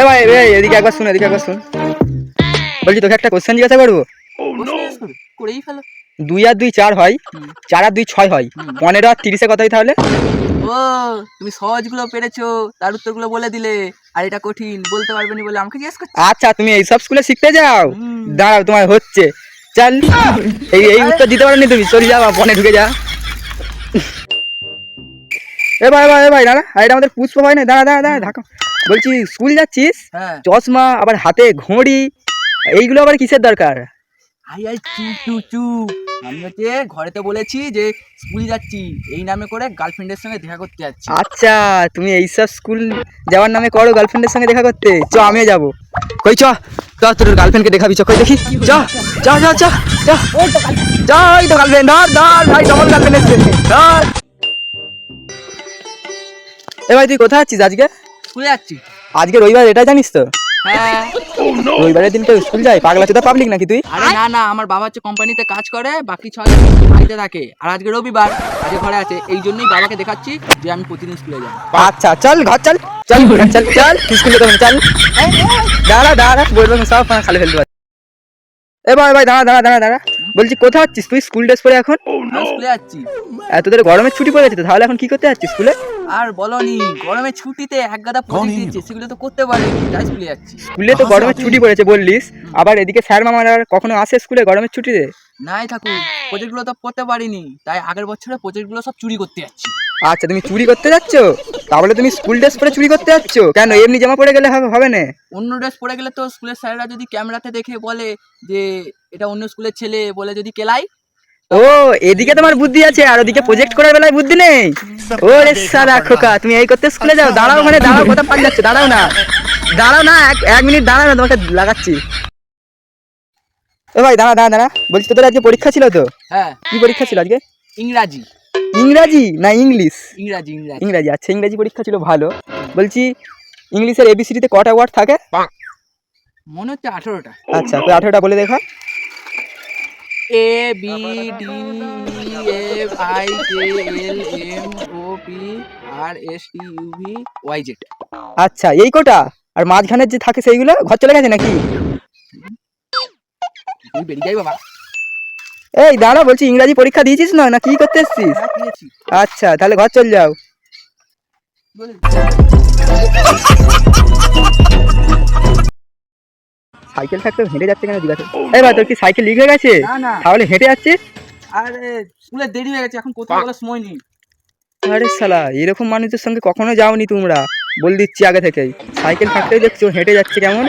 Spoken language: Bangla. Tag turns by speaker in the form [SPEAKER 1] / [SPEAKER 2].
[SPEAKER 1] এ ভাই এই এদিকে একবার শুন এদিকে একবার শুন। বলছি তোকে একটা কোশ্চেন জিজ্ঞাসা করব?
[SPEAKER 2] করেই ফেলো
[SPEAKER 1] দুই আর দুই চার হয় চার আর দুই ছয় হয়। পনেরো আর তিরিশে কত হয় তাহলে?
[SPEAKER 2] ও তুমি সহজগুলো পেরেছ তার উত্তরগুলো বলে দিলে আর এটা কঠিন বলতে পারবে না বলে আমাকে জিজ্ঞেস করছ?
[SPEAKER 1] আচ্ছা তুমি এইসব স্কুলে শিখতে যাও। দাঁড়াও তোমার হচ্ছে। চল এই এই উত্তর দিতে পারোনি তুমি চলে যাও ফোনে ঢুকে যা। এ ভাই ভাই এ ভাই দাঁড়া আর এটা আমাদের পুষ্প হয় না দাঁড়া দাঁড়া দাঁড়া ঢাকা বলছি স্কুল যাচ্ছিস?
[SPEAKER 2] হ্যাঁ।
[SPEAKER 1] চশমা আবার হাতে ঘড়ি এইগুলো আবার কিসের দরকার?
[SPEAKER 2] আই আই চু চু চু। আমি হচ্ছে ঘরেতে বলেছি যে স্কুল যাচ্ছি এই নামে করে গার্লফ্রেন্ডের সঙ্গে দেখা করতে যাচ্ছি।
[SPEAKER 1] আচ্ছা তুমি এইসব স্কুল যাওয়ার নামে করো গার্লফ্রেন্ডের সঙ্গে দেখা করতে। চ আমিও যাব। কই চ চ তোর গার্লফ্রেন্ডকে দেখাবি চ কই দেখি। চ চ চ চ চ। চ ওই তো গার্লফ্রেন্ড ধর ধর ভাই ডবল গার্লফ্রেন্ড এসছে ধর। এ ভাই তুই কোথায় আছিস আজকে?
[SPEAKER 2] স্কুলে যাচ্ছি।
[SPEAKER 1] আজকে রবিবার এটা জানিস তো?
[SPEAKER 2] হ্যাঁ।
[SPEAKER 1] রবিবারের দিন তো স্কুল যাই পাগলা চোদা পাবলিক নাকি তুই?
[SPEAKER 2] আরে না না আমার বাবা হচ্ছে কোম্পানিতে কাজ করে বাকি ছয় বাড়িতে থাকে। আর আজকে রবিবার আজকে ঘরে আছে। এই জন্যই বাবাকে দেখাচ্ছি যে আমি প্রতিদিন স্কুলে যাই।
[SPEAKER 1] আচ্ছা চল ঘর চল। চল চল চল। স্কুলে চল। দাঁড়া দাঁড়া বলব সব খালি ফেলতে পারছি। এ ভাই ভাই দাঁড়া দাঁড়া দাঁড়া দাঁড়া। বলছি কোথায় যাচ্ছিস তুই? স্কুল ড্রেস পরে এখন?
[SPEAKER 2] স্কুলে যাচ্ছি।
[SPEAKER 1] এত তোদের গরমের ছুটি পড়ে গেছে তাহলে এখন কি করতে যাচ্ছিস স্কুলে?
[SPEAKER 2] আর বলনি গরমের ছুটিতে এক গাদা প্রজেক্ট দিচ্ছে সেগুলো তো করতে পারিনি তাই স্কুলে যাচ্ছি।
[SPEAKER 1] স্কুলে তো গরমের ছুটি পড়েছে বললিস আবার এদিকে স্যার মামারা আর কখনো আসে স্কুলে গরমের ছুটিতে?
[SPEAKER 2] নাই থাকুক প্রজেক্টগুলো তো করতে পারিনি তাই আগের বছরে প্রজেক্টগুলো সব চুরি করতে যাচ্ছি।
[SPEAKER 1] আচ্ছা তুমি চুরি করতে যাচ্ছ? তাহলে তুমি স্কুল ড্রেস পরে চুরি করতে যাচ্ছ? কেন এমনি জামা পরে গেলে হবে হবে না?
[SPEAKER 2] অন্য ড্রেস পরে গেলে তো স্কুলের স্যাররা যদি ক্যামেরাতে দেখে বলে যে এটা অন্য স্কুলের ছেলে বলে যদি কেলাই
[SPEAKER 1] ও এদিকে তোমার বুদ্ধি আছে আর ওদিকে প্রজেক্ট করার বেলায় বুদ্ধি নেই? ওরে সারা খোকা তুমি এই করতে স্কুলে যাও দাঁড়াও মানে দাঁড়াও কোথা পাক যাচ্ছে দাঁড়াও না। দাঁড়াও না এক মিনিট দাঁড়াও না তোমাকে লাগাচ্ছি। ও ভাই দাঁড়া দাঁড়া দাঁড়া। বলছি তোদের আজকে পরীক্ষা ছিল তো?
[SPEAKER 2] হ্যাঁ।
[SPEAKER 1] কি পরীক্ষা ছিল আজকে?
[SPEAKER 2] ইংরাজি।
[SPEAKER 1] ইংরাজি না ইংলিশ?
[SPEAKER 2] ইংরাজি ইংরাজি।
[SPEAKER 1] ইংরাজি আচ্ছা ইংরাজি পরীক্ষা ছিল ভালো। বলছি ইংলিশের এবিসিডিতে কটা ওয়ার্ড থাকে?
[SPEAKER 2] মনে হচ্ছে আঠেরোটা।
[SPEAKER 1] আচ্ছা ওই আঠেরোটা বলে দেখা।
[SPEAKER 2] A B D F I K L M P R S T U V Y Z
[SPEAKER 1] আচ্ছা এই কটা? আর মাঝখানের যে থাকে সেইগুলো ঘর চলে গেছে নাকি?
[SPEAKER 2] তুই বেরিয়ে যাই বাবা।
[SPEAKER 1] এই দাঁড়া বলছি ইংরাজি পরীক্ষা দিয়েছিস না? না কি করতে এসছিস? আচ্ছা তাহলে ঘর চল যাও। সাইকেল থাকতে হেঁটে যাচ্ছে কেন জিজ্ঞাসা এই ভাই তোর কি সাইকেল লিক হয়ে গেছে?
[SPEAKER 2] না না।
[SPEAKER 1] তাহলে হেঁটে যাচ্ছিস?
[SPEAKER 2] আরে স্কুলে দেরি হয়ে গেছে এখন কোথাও বলার সময় নেই।
[SPEAKER 1] আরে সালা এরকম মানুষের সঙ্গে কখনো যাওনি তোমরা? বল দিচ্ছি আগে থেকেই। সাইকেল থাকতেই দেখছ, হেঁটে যাচ্ছে কেমন?